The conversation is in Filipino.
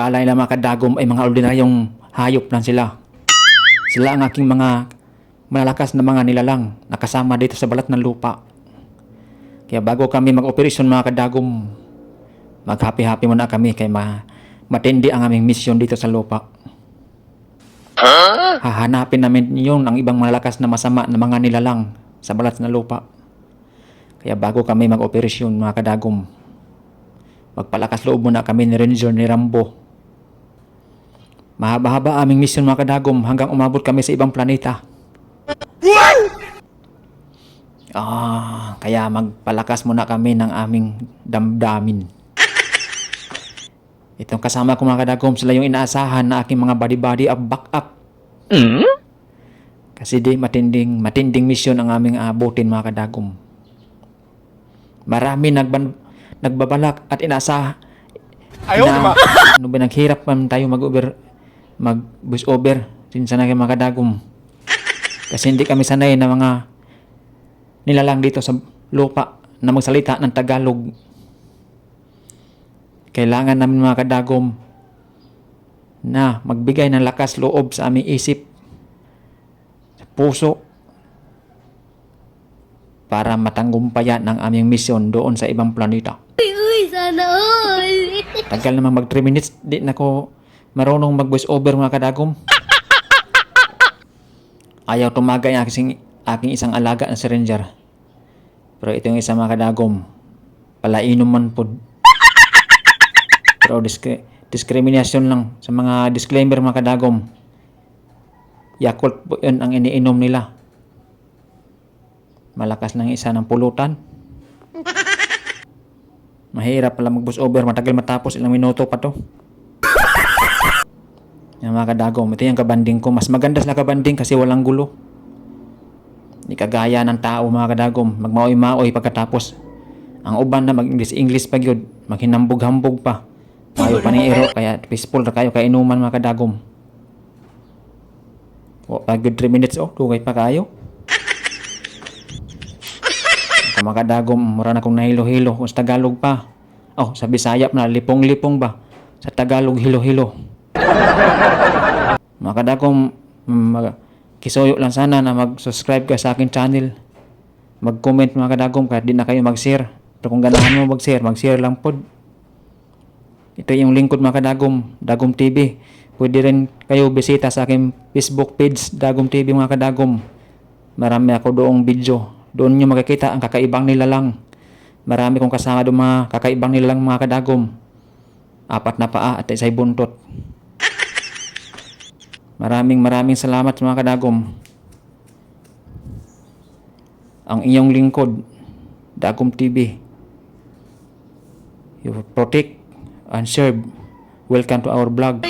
Akala nila mga kadagom ay mga ordinaryong hayop lang sila. Sila ang aking mga malalakas na mga nilalang nakasama dito sa balat ng lupa. Kaya bago kami mag-operasyon mga kadagom, mag-happy-happy muna kami kay ma matindi ang aming misyon dito sa lupa. Hahanapin namin yun ang ibang malalakas na masama na mga nilalang sa balat ng lupa. Kaya bago kami mag-operasyon mga kadagom, magpalakas loob muna kami ni Ranger ni Rambo. Mahaba-haba aming misyon mga kadagom hanggang umabot kami sa ibang planeta. Ah, kaya magpalakas muna kami ng aming damdamin. Itong kasama ko mga kadagom, sila yung inaasahan na aking mga body-body of backup. Kasi di matinding, matinding misyon ang aming abutin mga kadagom. Marami nagban, nagbabalak at inasa Ayaw, na, ano ba naghirap man tayo mag-over mag voice over sinsa na kayo mga kadagom. Kasi hindi kami sanay na mga nilalang dito sa lupa na magsalita ng Tagalog. Kailangan namin mga kadagom na magbigay ng lakas loob sa aming isip, sa puso, para matanggumpayan ang aming misyon doon sa ibang planeta. Uy, sana all! Tagal naman mag 3 minutes, di na ko marunong mag voice over mga kadagom. Ayaw tumagay ang aking, aking isang alaga na si Ranger. Pero ito yung isang mga kadagom. Palainom man po. Pero disc- discrimination lang sa mga disclaimer mga kadagom. Yakult po yun ang iniinom nila. Malakas ng isa ng pulutan. Mahirap pala mag over. Matagal matapos. Ilang minuto pa to. Yung mga kadagom. Ito yung kabanding ko. Mas maganda sila kabanding kasi walang gulo. Hindi kagaya ng tao mga kadagom. Magmaoy-maoy pagkatapos. Ang uban na mag-English-English pa yun. Maghinambog-hambog pa. Mayo pa ni iro. Kaya peaceful na kayo. Kaya inuman mga kadagom. O, pag 3 minutes oh. Tugay pa kayo. Kung mga kadagom, mura na kong nahilo-hilo. Kung sa Tagalog pa. Oh, sa Bisaya na lipong-lipong ba? Sa Tagalog, hilo-hilo. Mm, mag kisuyo lang sana na mag-subscribe ka sa akin channel. Mag-comment mga kadagom kahit di na kayo mag-share. Pero kung ganahan mo mag-share, mag-share lang pod. Ito yung lingkod mga kadagom, Dagom TV. Pwede rin kayo bisita sa aking Facebook page, Dagom TV mga kadagom. Marami ako doong video. Doon nyo makikita ang kakaibang nilalang. Marami kong kasama doon mga kakaibang nilalang mga kadagom. Apat na paa at isa'y buntot. Maraming maraming salamat sa mga kadagom. Ang iyong lingkod, Dagom TV. You protect and serve. Welcome to our vlog.